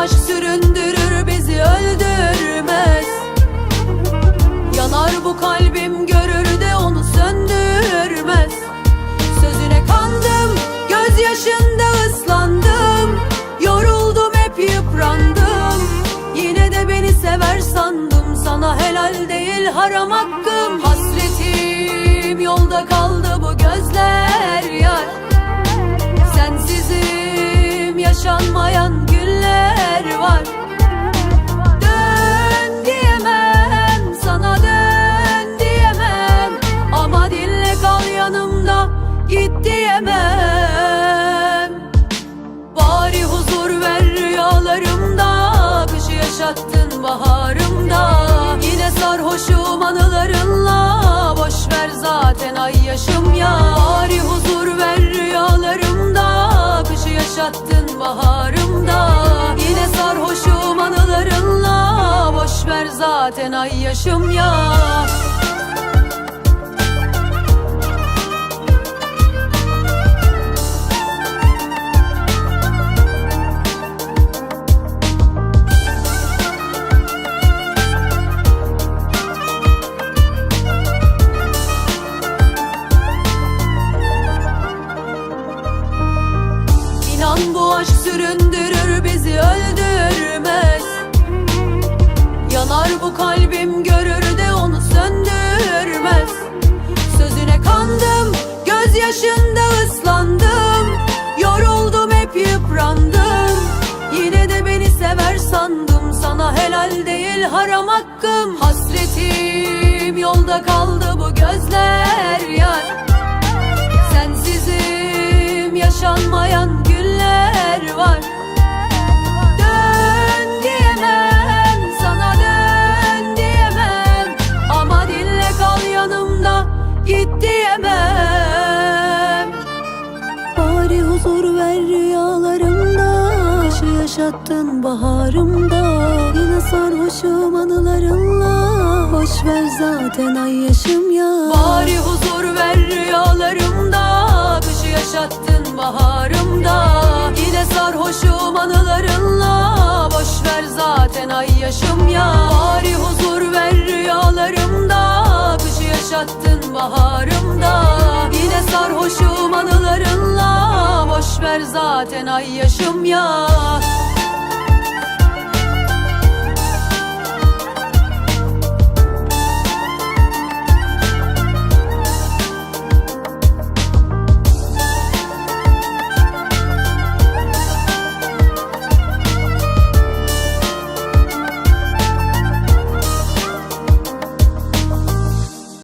aşk süründürür bizi öldürmez. Yanar bu kalbim görür de onu söndürmez. Sözüne kandım gözyaşında ıslandım. Yoruldum hep yıprandım. Yine de beni sever sandım. Sana helal değil haram hakkım. Hasretim yolda kaldı bu gözler yar. Sensizim yaşanmayan Kışı yaşattın baharımda. Yine sarhoşum anılarınla. Boş ver zaten ay yaşım ya. Bari huzur ver rüyalarımda. Kışı yaşattın baharımda. Yine sarhoşum anılarınla. Boş ver zaten ay yaşım ya Yanar bu kalbim görür de onu söndürmez. Sözüne kandım gözyaşında ıslandım. Yoruldum hep yıprandım. Yine de beni sever sandım. Sana helal değil haram hakkım. Hasretim yolda kaldı bu gözler yar git diyemem Bari huzur ver rüyalarımda. Kışı yaşattın baharımda. Yine sarhoşum anılarınla. Boş ver zaten ay yaşım ya. Bari huzur ver rüyalarımda. Kışı yaşattın baharımda. Yine sarhoşum anılarınla. Boş ver zaten ay yaşım ya. Bari huzur ver rüyalarımda. Kışı yaşattın baharımda. Yine sarhoşum anılarınla. Boş ver zaten ay yaşım ya